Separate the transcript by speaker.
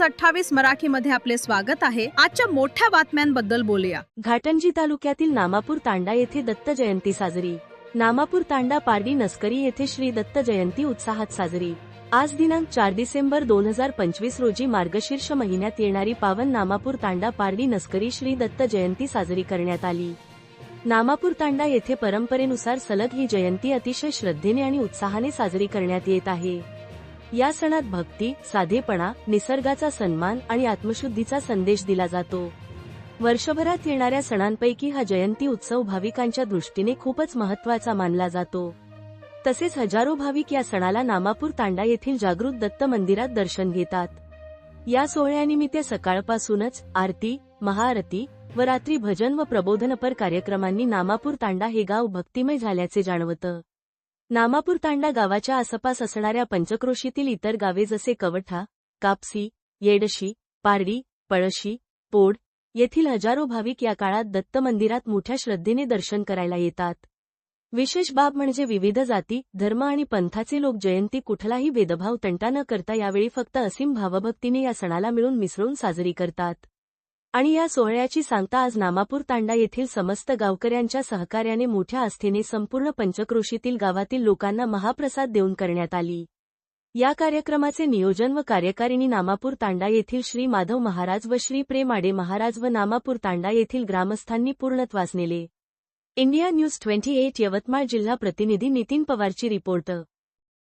Speaker 1: News अठ्ठावीस मराठी मध्ये आपले स्वागत आहे. आजच्या मोठ्या बातम्यांबद्दल बोलूया.
Speaker 2: घाटंजी तालुक्यातील नामापूर तांडा येथे दत्त जयंती साजरी. नामापूर तांडा पारडी नस्करी येथे श्री दत्त जयंती उत्साहात साजरी. आज दिनांक चार डिसेंबर दोन हजार पंचवीस रोजी मार्गशीर्ष महिन्यात येणारी पावन नामापूर तांडा पारडी नस्करी श्री दत्त जयंती साजरी करण्यात आली. नामापूर तांडा येथे परंपरेनुसार सलग ही जयंती अतिशय श्रद्धेने आणि उत्साहाने साजरी करण्यात येत आहे. या सणात भक्ती साधेपणा निसर्गाचा सन्मान आणि आत्मशुद्धीचा संदेश दिला जातो. वर्षभरात येणाऱ्या सणांपैकी हा जयंती उत्सव भाविकांच्या दृष्टीने खूपच महत्त्वाचा मानला जातो. तसेच हजारो भाविक या सणाला नामापूर तांडा येथील जागृत दत्त मंदिरात दर्शन घेतात. या सोहळ्यानिमित्त सकाळपासूनच आरती महाआरती व रात्री भजन व प्रबोधनपर कार्यक्रमांनी नामापूर तांडा हे गाव भक्तिमय झाल्याचे जाणवतं. नामापूर तांडा गावाच्या आसपास असणाऱ्या पंचक्रोशीतील इतर गावे जसे कवठा कापसी येडशी पारडी पळशी पोड येथील हजारो भाविक या काळात दत्त मंदिरात मोठ्या श्रद्धेने दर्शन करायला येतात. विशेष बाब म्हणजे विविध जाती धर्म आणि पंथाचे लोक जयंती कुठलाही भेदभाव तंटा न करता यावेळी फक्त असीम भावभक्तीने या सणाला मिळून मिसळून साजरी करतात. आणि या सोहळ्याची सांगता आज नामापूर तांडा येथील समस्त गावकऱ्यांच्या सहकार्याने मोठ्या आस्थेने संपूर्ण पंचक्रोशीतील गावातील लोकांना महाप्रसाद देऊन करण्यात आली. या कार्यक्रमाचे नियोजन व कार्यकारिणी नामापूर तांडा येथील श्री माधव महाराज व श्री प्रेमाडे महाराज व नामापूर तांडा येथील ग्रामस्थांनी पूर्णत्वास नेले. India News twenty eight Yavatmal जिल्हा प्रतिनिधी नितीन पवारची रिपोर्ट.